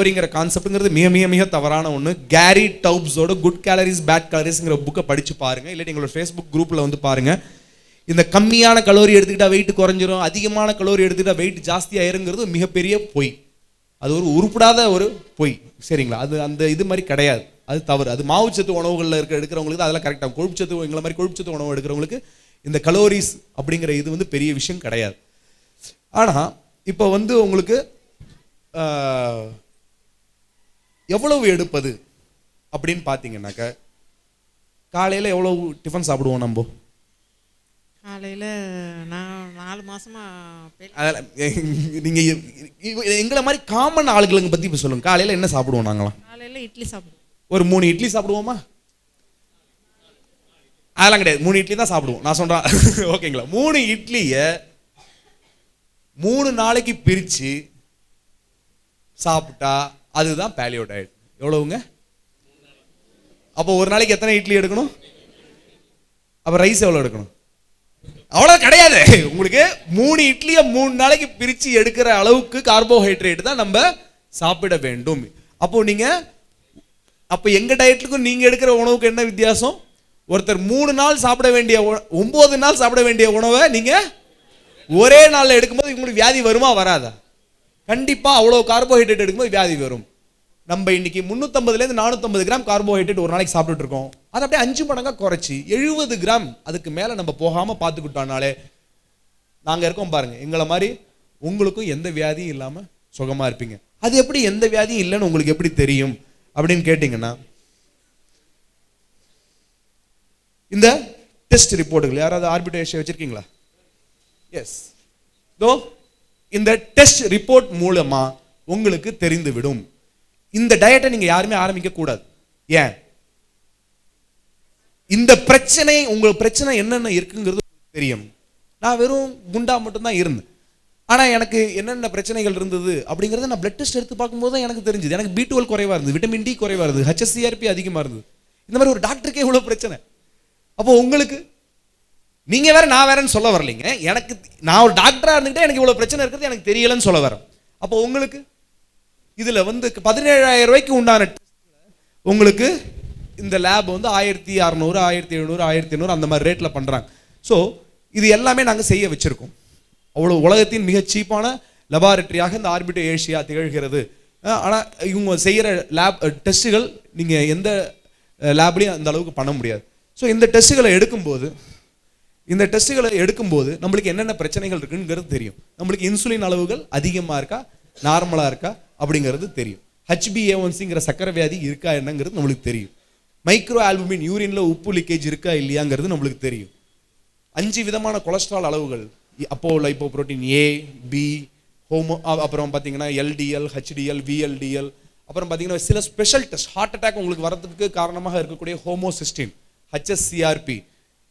கலோரிங்கிற கான்செப்ட்ங்கிறது மிக மிக மிக தவறான ஒன்று கேரி டவுப்ஸோட குட் கேலரிஸ் பேட் கேலரிஸ்ங்கிற புக்கை படித்து பாருங்க. இல்லாட்டி எங்களோட ஃபேஸ்புக் குரூப்பில் வந்து பாருங்க. இந்த கம்மியான கலோரி எடுத்துக்கிட்டால் வெயிட் குறைஞ்சிரும். அதிகமான கலோரி எடுத்துக்கிட்டால் வெயிட் ஜாஸ்தி ஆயிருங்கிறது மிகப்பெரிய பொய். அது ஒரு உருப்படாத ஒரு பொய். சரிங்களா? அது அந்த இது மாதிரி கிடையாது. அது தவறு. அது மாவுச்சத்து உணவுகளில் இருக்க எடுக்கிறவங்களுக்கு அதெல்லாம் கரெக்டாக கொழுப்புச்சத்து எங்களை மாதிரி கொழுப்புச்சத்து உணவு எடுக்கிறவங்களுக்கு இந்த கலோரிஸ் அப்படிங்கிற இது வந்து பெரிய விஷயம் கிடையாது. ஆனால் இப்போ வந்து உங்களுக்கு எவ்வளவு எடுப்பது அப்படின்னு பார்த்தீங்கன்னாக்க காலையில் எவ்வளவு டிஃபன் சாப்பிடுவோம் நம்ம? காலையில் நான் நாலு அதில் நீங்கள் எங்களை மாதிரி காமன் ஆளுகளுங்க பற்றி இப்போ சொல்லுங்கள் காலையில் என்ன சாப்பிடுவோம் நாங்களாம்? காலையில் இட்லி சாப்பிடுவோம். ஒரு மூணு இட்லி சாப்பிடுவோமா? அதெல்லாம் கிடையாது. மூணு இட்லி தான் சாப்பிடுவோம். நான் சொல்றேன். ஓகேங்களா? மூணு இட்லியை மூணு நாளைக்கு பிரிச்சு சாப்பிட்டா அதுதான் பேலியோ டயட் எவ்வளவுங்க? அப்போ ஒரு நாளைக்கு எத்தனை இட்லி எடுக்கணும்? அப்போ ரைஸ் எவ்வளோ எடுக்கணும்? அவ்வளோ கிடையாது. உங்களுக்கு மூணு இட்லியை மூணு நாளைக்கு பிரித்து எடுக்கிற அளவுக்கு கார்போஹைட்ரேட் தான் நம்ம சாப்பிட வேண்டும். அப்போ நீங்கள் அப்போ எங்கள் டயட்டுக்கும் நீங்கள் எடுக்கிற உணவுக்கு என்ன வித்தியாசம்? ஒருத்தர் மூணு நாள் சாப்பிட வேண்டிய உண- ஒன்பது நாள் சாப்பிட வேண்டிய உணவை நீங்கள் ஒரே நாளில் எடுக்கும்போது உங்களுக்கு வியாதி வருமா வராதா? கண்டிப்பாக அவ்வளோ கார்போஹைட்ரேட் எடுக்கும்போது வியாதி வரும். நம்ம இன்னைக்கு முந்நூற்றம்பதுலேருந்து நானூற்றம்பது கிராம் கார்போஹைட்ரேட் ஒரு நாளைக்கு சாப்பிட்டுட்டு இருக்கோம். அதை அப்படியே அஞ்சு மடங்கா குறைச்சி எழுபது கிராம் அதுக்கு மேலே நம்ம போகாமல் பார்த்துக்கிட்டோம்னாலே நாங்கள் இருக்கோம் பாருங்கள் எங்களை மாதிரி உங்களுக்கும் எந்த வியாதியும் இல்லாமல் சுகமாக இருப்பீங்க. அது எப்படி எந்த வியாதியும் இல்லைன்னு உங்களுக்கு எப்படி தெரியும்? அப்படின்னு கேட்டிங்கன்னா இந்த டெஸ்ட் ரிப்போர்ட்டுகள் யாராவது ஆர்பிட்டேஷன் வச்சுருக்கீங்களா? எஸ் தோ இந்த டெஸ்ட் ரிப்போர்ட் மூலமா உங்களுக்கு தெரிந்து விடும் இந்த டயட்டை நீங்க யாருமே ஆரம்பிக்க கூடாது. ஏன்? இந்த பிரச்சனை உங்களுக்கு பிரச்சனை என்னென்ன இருக்குங்கிறது தெரியும். நான் வெறும் குண்டா மட்டும்தான் இருந்தேன். ஆனால் எனக்கு என்னென்ன பிரச்சனைகள் இருந்தது அப்படிங்கிறத நான் பிளட் டெஸ்ட் எடுத்து பார்க்கும்போது தான் எனக்கு தெரிஞ்சது. எனக்கு பி டுவெல் குறைவாக இருந்தது விட்டமின் டி குறைவா இருந்தது ஹெச்எஸ்சிஆர்பி அதிகமாக இருந்தது. இந்த மாதிரி ஒரு டாக்டருக்கே இவ்வளோ பிரச்சனை. அப்போ உங்களுக்கு நீங்க வேற நான் வேறன்னு சொல்ல வரலைங்க. எனக்கு நான் ஒரு டாக்டரா இருந்துகிட்டே எனக்கு இவ்வளவு பிரச்சனை இருக்கிறது எனக்கு தெரியலன்னு சொல்ல வரேன். அப்போ உங்களுக்கு இதுல வந்து பதினேழாயிரம் ரூபாய்க்கு உண்டான உங்களுக்கு இந்த லேப் வந்து ஆயிரத்தி அறநூறு ஆயிரத்தி எழுநூறு ஆயிரத்தி எண்ணூறு அந்த மாதிரி ரேட்ல பண்றாங்க. ஸோ இது எல்லாமே நாங்கள் செய்ய வச்சிருக்கோம். அவ்வளோ உலகத்தின் மிக சீப்பான லெபார்டரியாக இந்த ஆர்பிட்டோ ஏஷியா திகழ்கிறது. ஆனால் இவங்க செய்கிற லேப் டெஸ்ட்டுகள் நீங்கள் எந்த லேப்லையும் அந்த அளவுக்கு பண்ண முடியாது. ஸோ இந்த டெஸ்ட்டுகளை எடுக்கும்போது இந்த டெஸ்ட்டுகளை எடுக்கும்போது நம்மளுக்கு என்னென்ன பிரச்சனைகள் இருக்குங்கிறது தெரியும். நம்மளுக்கு இன்சுலின் அளவுகள் அதிகமாக இருக்கா? நார்மலாக இருக்கா? அப்படிங்கிறது தெரியும். ஹெச்பிஏஒன்சிங்கிற சக்கரை வியாதி இருக்கா என்னங்கிறது நம்மளுக்கு தெரியும். மைக்ரோ ஆல்புமின் யூரின்ல உப்பு லீக்கேஜ் இருக்கா இல்லையாங்கிறது நம்மளுக்கு தெரியும். அஞ்சு விதமான கொலஸ்ட்ரால் அளவுகள் அப்போ lipoprotein A B homo அப்புறம் பார்த்தீங்கன்னா எல்டிஎல் ஹெச்டிஎல் விஎல்டிஎல் அப்புறம் பார்த்தீங்கன்னா சில ஸ்பெஷல் டெஸ்ட் ஹார்ட் அட்டாக் உங்களுக்கு வரதுக்கு காரணமாக இருக்கக்கூடிய ஹோமோசிஸ்டின் ஹெச்எஸ்சிஆர்பி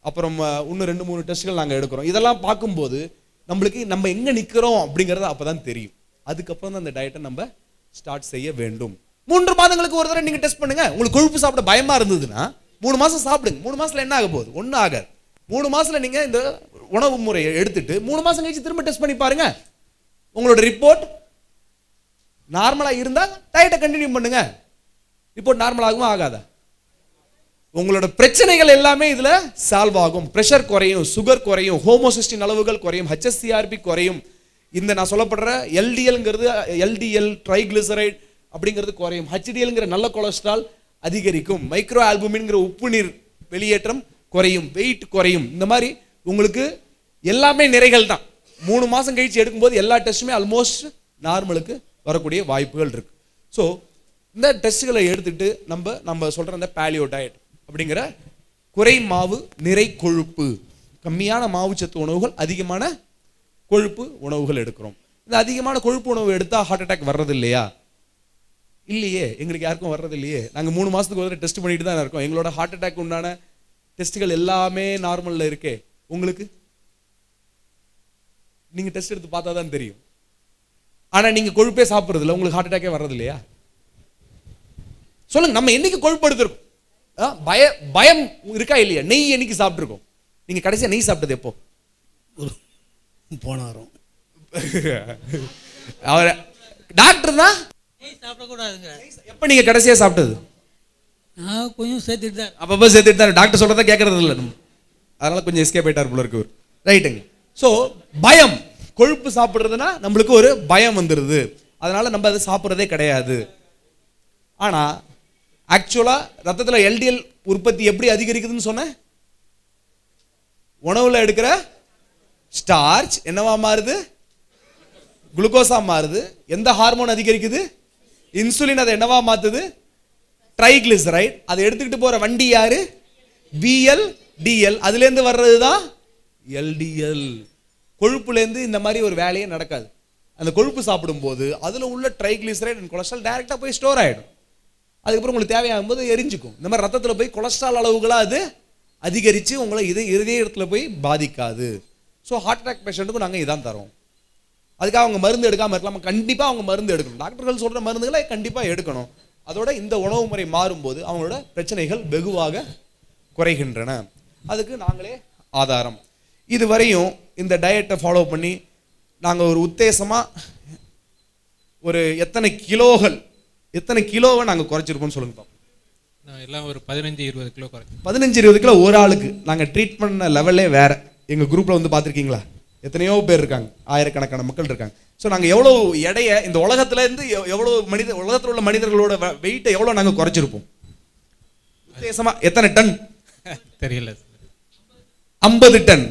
அப்புறம் இன்னும் ரெண்டு மூணு டெஸ்ட்கள் நாங்கள் எடுக்கிறோம். இதெல்லாம் பார்க்கும்போது நம்மளுக்கு நம்ம எங்கே நிற்கிறோம் அப்படிங்கிறது அப்போ தான் தெரியும். அதுக்கப்புறம் தான் அந்த டயட்டை நம்ம ஸ்டார்ட் செய்ய வேண்டும். மூன்று மாதங்களுக்கு ஒரு தடவை நீங்கள் டெஸ்ட் பண்ணுங்க. உங்களுக்கு கொழுப்பு சாப்பிட பயமாக இருந்ததுன்னா மூணு மாதம் சாப்பிடுங்க. மூணு மாதத்தில் என்ன ஆக போகுது? ஒன்றும் ஆகாது. மூணு மாதத்தில் நீங்கள் இந்த உணவு முறையை எடுத்துட்டு மூணு மாதம் கழிச்சு திரும்ப டெஸ்ட் பண்ணி பாருங்க. உங்களோட ரிப்போர்ட் நார்மலாக இருந்தால் டயட்டை கண்டினியூ பண்ணுங்க. ரிப்போர்ட் நார்மலாகவும் ஆகாதா? உங்களோட பிரச்சனைகள் எல்லாமே இதில் சால்வ் ஆகும். ப்ரெஷர் குறையும் சுகர் குறையும் ஹோமோசிஸ்டின் அளவுகள் குறையும் ஹெச்எஸ்சிஆர்பி குறையும். இந்த நான் சொல்லப்படுற எல்டிஎல்ங்கிறது எல்டிஎல் ட்ரைக்ளிசரைட் அப்படிங்கிறது குறையும். ஹெச்டிஎல்ங்கிற நல்ல கொலஸ்ட்ரால் அதிகரிக்கும். மைக்ரோ ஆல்புமின்ங்கிற உப்பு நீர் வெளியேற்றம் குறையும். வெயிட் குறையும். இந்த மாதிரி உங்களுக்கு எல்லாமே நிறைகள் தான். மூணு மாதம் கழிச்சு எடுக்கும்போது எல்லா டெஸ்ட்டுமே ஆல்மோஸ்ட் நார்மலுக்கு வரக்கூடிய வாய்ப்புகள் இருக்குது ஸோ இந்த டெஸ்ட்டுகளை எடுத்துகிட்டு நம்ம நம்ம சொல்கிற அந்த பேலியோ டயட் அப்படிங்கிற குறை மாவு நிறை கொழுப்பு. கம்மியான மாவுச்சத்து உணவுகள் அதிகமான கொழுப்பு உணவுகள் எடுக்கிறோம். இந்த அதிகமான கொழுப்பு உணவு எடுத்தால் ஹார்ட் அட்டாக் வர்றது இல்லையா இல்லையே எங்களுக்கு யாருக்கும் வர்றது இல்லையே நாங்கள் மூணு மாதத்துக்கு ஒரு டெஸ்ட் பண்ணிட்டு தான் இருக்கோம். எங்களோட ஹார்ட் அட்டாக் உண்டான டெஸ்ட்டுகள் எல்லாமே நார்மலில் இருக்கே. உங்களுக்கு? நீங்கள் டெஸ்ட் எடுத்து பார்த்தா தான் தெரியும். ஆனா நீங்கள் கொழுப்பே சாப்பிடுறது உங்களுக்கு ஹார்ட் அட்டாக்கே வர்றது இல்லையா சொல்லுங்க நம்ம என்னைக்கு கொழுப்பு எடுத்திருக்கோம்? பய பயம் இருக்கா இல்லையா? நெய் என்னைக்கு சாப்பிட்டுருக்கோம்? நீங்க கடைசியா நெய் சாப்பிட்டது எப்போ? ஒரு போன வாரம். அவர் டாக்டர் தான்? சாப்பிடக்கூடாதுங்க. எப்ப நீங்க கடைசியா சாப்பிட்டது? நான் கொஞ்சம் சேர்த்துட்டு தான். அப்பப்போ சேர்த்துட்டு தான். டாக்டர் சொல்றதை கேட்கறது இல்லை. நம்ம அதனால கொஞ்சம் எஸ்கேப் ஆயிட்டார் போல இருக்கு ரைட்டுங்க ஸோ பயம். கொழுப்பு சாப்பிட்றதுனா நம்மளுக்கு ஒரு பயம் வந்துடுது அதனால நம்ம அதை சாப்பிட்றதே கிடையாது. ஆனா ஆக்சுவலாக ரத்தத்தில் எல்டிஎல் உற்பத்தி எப்படி அதிகரிக்குதுன்னு சொன்னேன் உணவில் எடுக்கிற ஸ்டார்ச் என்னவா மாறுது? குளுக்கோஸாக மாறுது. எந்த ஹார்மோன் அதிகரிக்குது? இன்சுலின் அதை என்னவா மாற்றுது ட்ரைக்ளிசரைட் அதை எடுத்துக்கிட்டு போகிற வண்டி யாரு? பிஎல் டிஎல் அதுலேருந்து வர்றது தான் எல்டிஎல் கொழுப்புலேருந்து இந்த மாதிரி ஒரு வேலையே நடக்காது. அந்த கொழுப்பு சாப்பிடும்போது அதில் உள்ள ட்ரைக்ளிசரைட் அண்ட் கொலஸ்ட்ரால் டைரெக்டாக போய் ஸ்டோர் ஆகிடும் அதுக்கப்புறம் உங்களுக்கு தேவையாகும் போது எரிஞ்சுக்கும். இந்த மாதிரி ரத்தத்தில் போய் கொலஸ்ட்ரால் அளவுகளாக அது அதிகரித்து உங்களை இது இடத்துல போய் பாதிக்காது. ஸோ ஹார்ட் அட்டாக் பேஷண்ட்டுக்கும் நாங்கள் இதான் தரோம். அதுக்காக அவங்க மருந்து எடுக்காமல் இருக்கலாம். கண்டிப்பாக அவங்க மருந்து எடுக்கணும். டாக்டர்கள் சொல்கிற மருந்துகளை கண்டிப்பாக எடுக்கணும். அதோட இந்த உணவு முறை மாறும்போது அவங்களோட பிரச்சனைகள் வெகுவாக குறைகின்றன. அதுக்கு நாங்களே ஆதாரம். இதுவரையும் இந்த டயட்டை ஃபாலோ பண்ணி நாங்கள் ஒரு உத்தேசமாக ஒரு எத்தனை கிலோகள் எத்தனை கிலோவை நாங்க குறைச்சிருப்போம்னு சொல்லுங்க பாப்போம். நான் எல்லாம் ஒரு பதினஞ்சு இருபது கிலோ குறைக்கும் பதினஞ்சு இருபது கிலோ ஒரு ஆளுக்கு நாங்க ட்ரீட் பண்ண லெவலே வேற. எங்க குரூப்ல வந்து பார்த்திருக்கீங்களா? எத்தனையோ பேர் இருக்காங்க. ஆயிரக்கணக்கான மக்கள் இருக்காங்க. ஸோ நாங்க எவ்வளவு எடைய இந்த உலகத்துல இருந்து எவ்- எவ்வளவு மனித உலகத்துல உள்ள மனிதர்களோட வெயிட்டை எவ்வளவு நாங்க குறைச்சிருப்போம்? உத்தேசமா எத்தனை டன்? தெரியல. ஐம்பது டன்.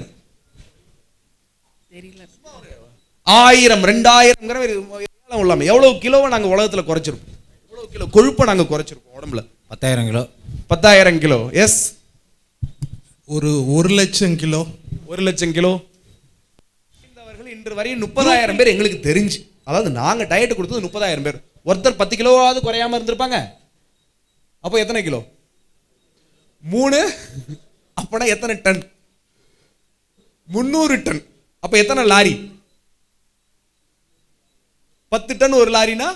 தெரியல. ஆயிரம் ரெண்டாயிரம் இல்லாம எவ்வளவு கிலோவை நாங்க உலகத்துல குறைச்சிருப்போம்? கிலோ கொழுப்பை நாங்க குறைச்சிருப்போம் உடம்புல. பத்தாயிரம் கிலோ. பத்தாயிரம் கிலோ. எஸ் ஒரு ஒரு லட்சம் கிலோ. ஒரு லட்சம் கிலோ. அவர்கள் இன்று வரை முப்பதாயிரம் பேர் எங்களுக்கு தெரிஞ்சு அதாவது நாங்க டயட் கொடுத்தது முப்பதாயிரம் பேர். ஒருத்தர் பத்து கிலோவாவது குறையாம இருந்திருப்பாங்க. அப்போ எத்தனை கிலோ? மூணு. அப்பனா எத்தனை டன்? முந்நூறு டன். அப்ப எத்தனை லாரி? பத்து டன் ஒரு லாரினா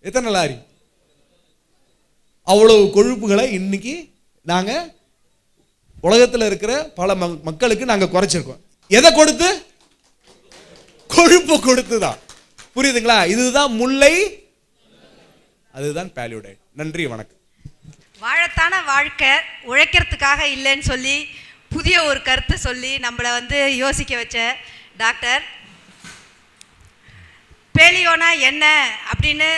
எத்தனை லாரி? அவ்வளவு கொழுப்புகளை இன்னைக்கு நாங்கள் உலகத்தில் இருக்கிற பல ம- மக்களுக்கு நாங்கள் குறைச்சிருக்கோம். எதை கொடுத்து? கொழுப்பு கொடுத்து தான் புரியுதுங்களா? இதுதான் முல்லை அதுதான் பேலியோடைட். நன்றி வணக்கம். வாழத்தான வாழ்க்கை உழைக்கிறதுக்காக இல்லைன்னு சொல்லி புதிய ஒரு கருத்தை சொல்லி நம்மளை வந்து யோசிக்க வச்ச டாக்டர் பேலியோனா என்ன அப்படின்னு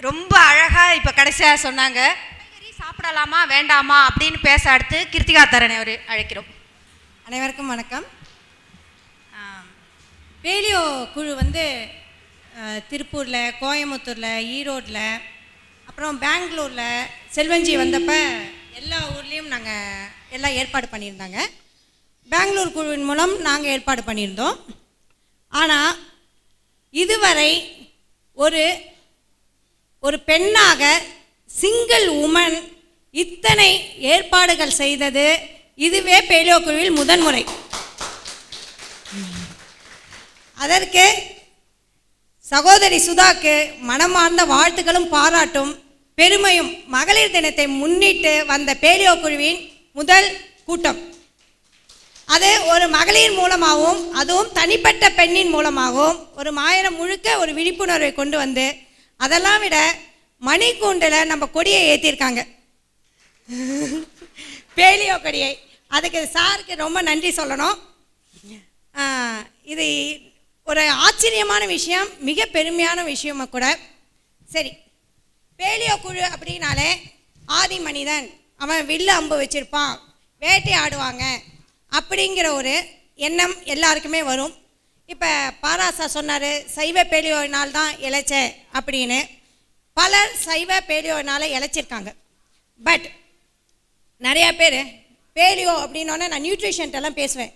ரொம்ப அழகாக இப்போ கடைசியாக சொன்னாங்க. காய்கறி சாப்பிடலாமா வேண்டாமா அப்படின்னு பேச அடுத்து கிருத்திகா தரனை அவர் அழைக்கிறோம். அனைவருக்கும் வணக்கம். பேலியோ குழு வந்து திருப்பூரில் கோயம்புத்தூரில் ஈரோட்டில் அப்புறம் பெங்களூரில் செல்வஞ்சி வந்தப்ப எல்லா ஊர்லேயும் நாங்கள் எல்லாம் ஏற்பாடு பண்ணியிருந்தாங்க. பெங்களூர் குழுவின் மூலம் நாங்கள் ஏற்பாடு பண்ணியிருந்தோம். ஆனால் இதுவரை ஒரு ஒரு பெண்ணாக சிங்கிள் உமன் இத்தனை ஏற்பாடுகள் செய்தது இதுவே பேலியோ குழுவில் முதன்முறை. அதற்கு சகோதரி சுதாக்கு மனமார்ந்த வாழ்த்துக்களும் பாராட்டும் பெருமையும் மகளிர் தினத்தை முன்னிட்டு வந்த பேலியோ குழுவின் முதல் கூட்டம். அது ஒரு மகளிர் மூலமாகவும் அதுவும் தனிப்பட்ட பெண்ணின் மூலமாகவும் ஒரு மாயிரம் முழுக்க ஒரு விழிப்புணர்வை கொண்டு வந்து அதெல்லாம் விட மணிக்கூண்டில் நம்ம கொடியை ஏற்றிருக்காங்க பேலியோ கொடியை. அதுக்கு சாருக்கு ரொம்ப நன்றி சொல்லணும். இது ஒரு ஆச்சரியமான விஷயம் மிக பெருமையான விஷயமும் கூட. சரி பேலியோ குழு அப்படின்னாலே ஆதி மனிதன் அவன் வில்லு அம்பு வச்சிருப்பான் வேட்டை ஆடுவாங்க அப்படிங்கிற ஒரு எண்ணம் எல்லாருக்குமே வரும். இப்போ பாராசா சொன்னார் சைவ பேலியோனால் தான் இழைச்சேன் அப்படின்னு. பலர் சைவ பேலியோனால் இழைச்சிருக்காங்க. பட் நிறையா பேர் பேலியோ அப்படின்னோடனே நான் நியூட்ரிஷன்ட்டெல்லாம் பேசுவேன்.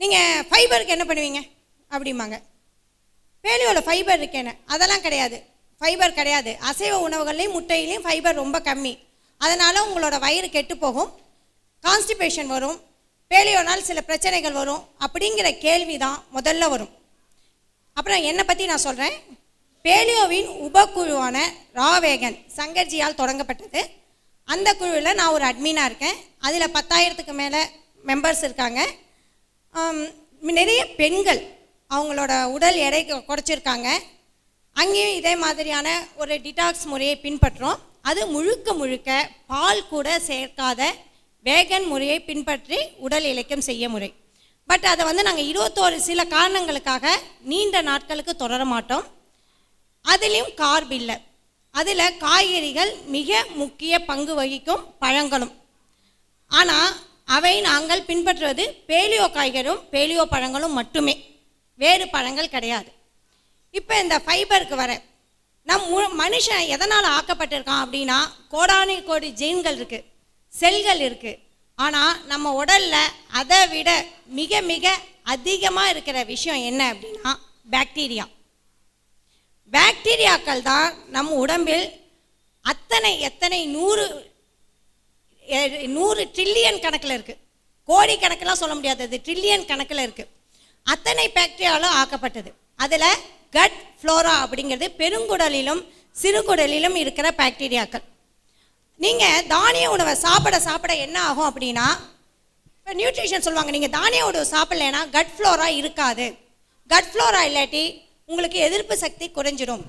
நீங்கள் ஃபைபருக்கு என்ன பண்ணுவீங்க? அப்படிம்பாங்க. பேலியோவில் ஃபைபர் இருக்கேன்னு அதெல்லாம் கிடையாது. ஃபைபர் கிடையாது. அசைவ உணவுகள்லேயும் முட்டையிலையும் ஃபைபர் ரொம்ப கம்மி. அதனால் உங்களோட வயிறு கெட்டு போகும். கான்ஸ்டிபேஷன் வரும். பேலியோனால் சில பிரச்சனைகள் வரும் அப்படிங்கிற கேள்வி தான் முதல்ல வரும். அப்புறம் என்னை பற்றி நான் சொல்கிறேன் பேலியோவின் உபக்குழுவான ராவேகன் சங்கர்ஜியால் தொடங்கப்பட்டது. அந்த குழுவில் நான் ஒரு அட்மினாக இருக்கேன். அதில் பத்தாயிரத்துக்கு மேலே மெம்பர்ஸ் இருக்காங்க. நிறைய பெண்கள் அவங்களோட உடல் எடை குறைச்சிருக்காங்க. அங்கேயும் இதே மாதிரியான ஒரு டிடாக்ஸ் முறையை பின்பற்றுறோம் அது முழுக்க முழுக்க பால் கூட சேர்க்காத வேகன் முறையை பின்பற்றி உடல் இலக்கியம் செய்ய முறை. பட் அதை வந்து நாங்கள் இருபத்தோரு சில காரணங்களுக்காக நீண்ட நாட்களுக்கு தொடர மாட்டோம். அதுலேயும் கார்ப் இல்லை. அதில் காய்கறிகள் மிக முக்கிய பங்கு வகிக்கும் பழங்களும். ஆனால் அவை நாங்கள் பின்பற்றுவது பேலியோ காய்கறும் பேலியோ பழங்களும் மட்டுமே. வேறு பழங்கள் கிடையாது. இப்போ இந்த ஃபைபருக்கு வர நம் மு மனுஷன் எதனால் ஆக்கப்பட்டிருக்கான் அப்படின்னா கோடானி கோடி ஜீன்கள் இருக்குது செல்கள் இருக்குது ஆனால் நம்ம உடலில் அதை விட மிக மிக அதிகமாக இருக்கிற விஷயம் என்ன அப்படின்னா பாக்டீரியா பாக்டீரியாக்கள் தான் நம் உடம்பில் அத்தனை எத்தனை நூறு நூறு ட்ரில்லியன் கணக்கில் இருக்குது கோடி கணக்கெலாம் சொல்ல முடியாது. அது ட்ரில்லியன் கணக்கில் இருக்குது அத்தனை பாக்டீரியாலும் ஆக்கப்பட்டது. அதில் கட் ஃப்ளோரா அப்படிங்கிறது பெருங்குடலிலும் சிறுகுடலிலும் இருக்கிற பாக்டீரியாக்கள் நீங்கள் தானிய உணவை சாப்பிட சாப்பிட என்ன ஆகும் அப்படின்னா இப்போ நியூட்ரிஷன் சொல்லுவாங்க நீங்கள் தானிய உணவு சாப்பிட்லேன்னா கட் ஃப்ளோரா இருக்காது. கட் ஃப்ளோரா இல்லாட்டி உங்களுக்கு எதிர்ப்பு சக்தி குறைஞ்சிடும்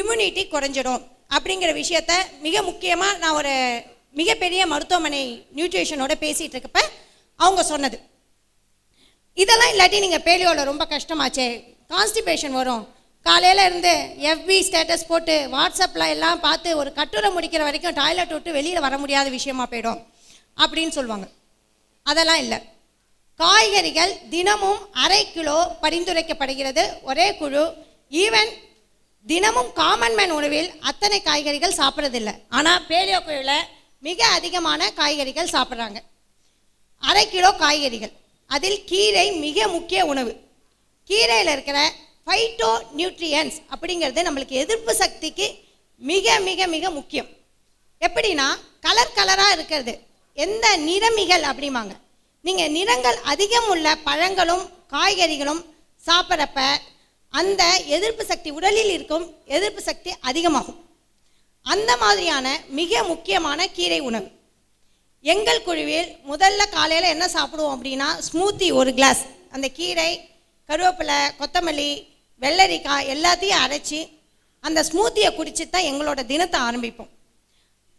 இம்யூனிட்டி குறைஞ்சிடும் அப்படிங்கிற விஷயத்த மிக முக்கியமாக நான் ஒரு மிகப்பெரிய மருத்துவமனை நியூட்ரிஷனோட பேசிகிட்டு இருக்கப்ப அவங்க சொன்னது. இதெல்லாம் இல்லாட்டி நீங்கள் பேலியோவில் ரொம்ப கஷ்டமாச்சே கான்ஸ்டிபேஷன் வரும் காலையில் இருந்து எஃபி ஸ்டேட்டஸ் போட்டு வாட்ஸ்அப்பில் எல்லாம் பார்த்து ஒரு கட்டுரை முடிக்கிற வரைக்கும் டாய்லெட் விட்டு வெளியில் வர முடியாத விஷயமா போயிடும் அப்படின்னு சொல்லுவாங்க. அதெல்லாம் இல்லை. காய்கறிகள் தினமும் அரை கிலோ பரிந்துரைக்கப்படுகிறது. ஒரே குழு. ஈவன் தினமும் காமன் மேன் உணவில் அத்தனை காய்கறிகள் சாப்பிட்றதில்ல. ஆனால் பேலியோ குழுவில் மிக அதிகமான காய்கறிகள் சாப்பிட்றாங்க. அரை கிலோ காய்கறிகள். அதில் கீரை மிக முக்கிய உணவு. கீரையில் இருக்கிற ஃபைட்டோ நியூட்ரியன்ஸ் அப்படிங்கிறது நம்மளுக்கு எதிர்ப்பு சக்திக்கு மிக மிக மிக முக்கியம். எப்படின்னா கலர் கலராக இருக்கிறது. எந்த நிறமிகள் அப்படிம்பாங்க. நீங்கள் நிறங்கள் அதிகம் உள்ள பழங்களும் காய்கறிகளும் சாப்பிட்றப்ப அந்த எதிர்ப்பு சக்தி உடலில் இருக்கும் எதிர்ப்பு சக்தி அதிகமாகும். அந்த மாதிரியான மிக முக்கியமான கீரை உணவு. எங்கள் குழுவில் முதல்ல காலையில் என்ன சாப்பிடுவோம் அப்படின்னா ஸ்மூத்தி ஒரு கிளாஸ் அந்த கீரை கருவேப்பிலை கொத்தமல்லி வெள்ளரிக்காய் எல்லாத்தையும் அரைச்சி அந்த ஸ்மூத்தியை குடிச்சு தான் எங்களோட தினத்தை ஆரம்பிப்போம்.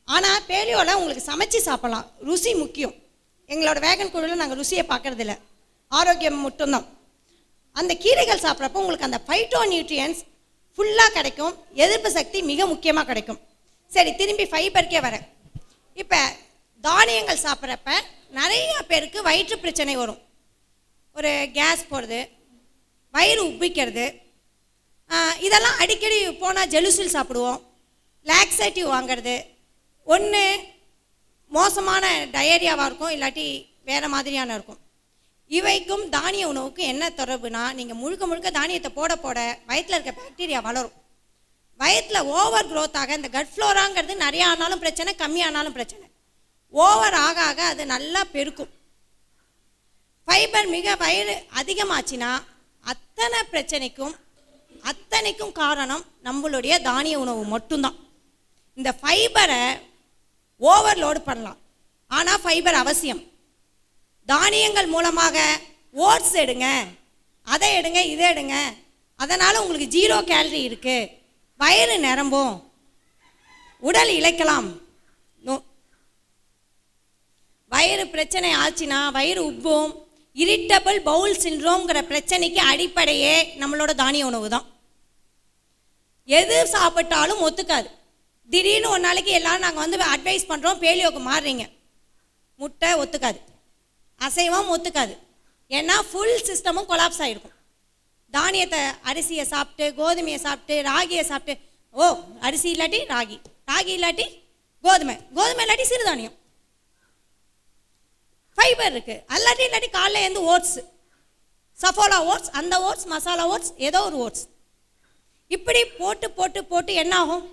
ஆனால் பேலியோவில் உங்களுக்கு சமைச்சு சாப்பிடலாம். ருசி முக்கியம். எங்களோட வேகன் குழுவில் நாங்கள் ருசியை பார்க்கறதில்ல. ஆரோக்கியம் மட்டும்தான். அந்த கீரைகள் சாப்பிட்றப்போ உங்களுக்கு அந்த ஃபைட்டோ நியூட்ரியன்ஸ் ஃபுல்லாக கிடைக்கும். எதிர்ப்பு சக்தி மிக முக்கியமாக கிடைக்கும். சரி திரும்பி ஃபைபருக்கே வரேன். இப்போ தானியங்கள் சாப்பிட்றப்ப நிறைய பேருக்கு வயிற்று பிரச்சனை வரும். ஒரு கேஸ் போடுறது வயிறு உப்பிக்கிறது இதெல்லாம் அடிக்கடி போனால் ஜெலுசில் சாப்பிடுவோம். லாக்ஸேட்டிவ் வாங்குறது. ஒன்று மோசமான டயரியாவாக இருக்கும் இல்லாட்டி வேறு மாதிரியான இருக்கும். இவைக்கும் தானிய உணவுக்கும் என்ன தொடர்புனா நீங்கள் முழுக்க முழுக்க தானியத்தை போட போட வயிற்றில் இருக்க பாக்டீரியா வளரும். வயிற்றில் ஓவர் க்ரோத் ஆக இந்த கட் ஃப்ளோராங்கிறது நிறையா ஆனாலும் பிரச்சனை கம்மியானாலும் பிரச்சனை. ஓவர் ஆக ஆக அது நல்லா பெருக்கும். ஃபைபர் மிக வயிறு அதிகமாச்சுன்னா அத்தனை பிரச்சனைக்கும் அத்தனைக்கும் காரணம் நம்மளுடைய தானிய உணவு மட்டும்தான். இந்த ஃபைபரை ஓவர்லோடு பண்ணலாம். ஆனால் ஃபைபர் அவசியம். தானியங்கள் மூலமாக ஓட்ஸ் எடுங்க அதை எடுங்க இதை எடுங்க. அதனால் உங்களுக்கு ஜீரோ கேலரி இருக்குது வயிறு நிரம்பும். உடல் இழைக்கலாம். நோ. வயிறு பிரச்சனை ஆச்சுன்னா வயிறு உப்பும் இரிட்டபிள் பவுல் சின்ரோம்ங்கிற பிரச்சனைக்கு அடிப்படையே நம்மளோட தானிய உணவு தான் எது சாப்பிட்டாலும் ஒத்துக்காது. திடீர்னு ஒரு நாளைக்கு எல்லாரும் நாங்கள் வந்து அட்வைஸ் பண்ணுறோம் பேலியோக்கு மாறுறீங்க. முட்டை ஒத்துக்காது. அசைவம் ஒத்துக்காது. ஏன்னா ஃபுல் சிஸ்டமும் கொலாப்ஸ் ஆகிருக்கும் தானியத்தை அரிசியை சாப்பிட்டு கோதுமையை சாப்பிட்டு ராகியை சாப்பிட்டு ஓ அரிசி இல்லாட்டி ராகி ராகி இல்லாட்டி கோதுமை. கோதுமை இல்லாட்டி சிறுதானியம். ஃபைபர் இருக்கு. அல்லாட்டி இல்லாட்டி காலைல இருந்து ஓட்ஸ் சஃபோலா ஓட்ஸ் அந்த ஓட்ஸ் மசாலா ஓட்ஸ் ஏதோ ஒரு ஓட்ஸ் இப்படி போட்டு போட்டு போட்டு என்ன ஆகும்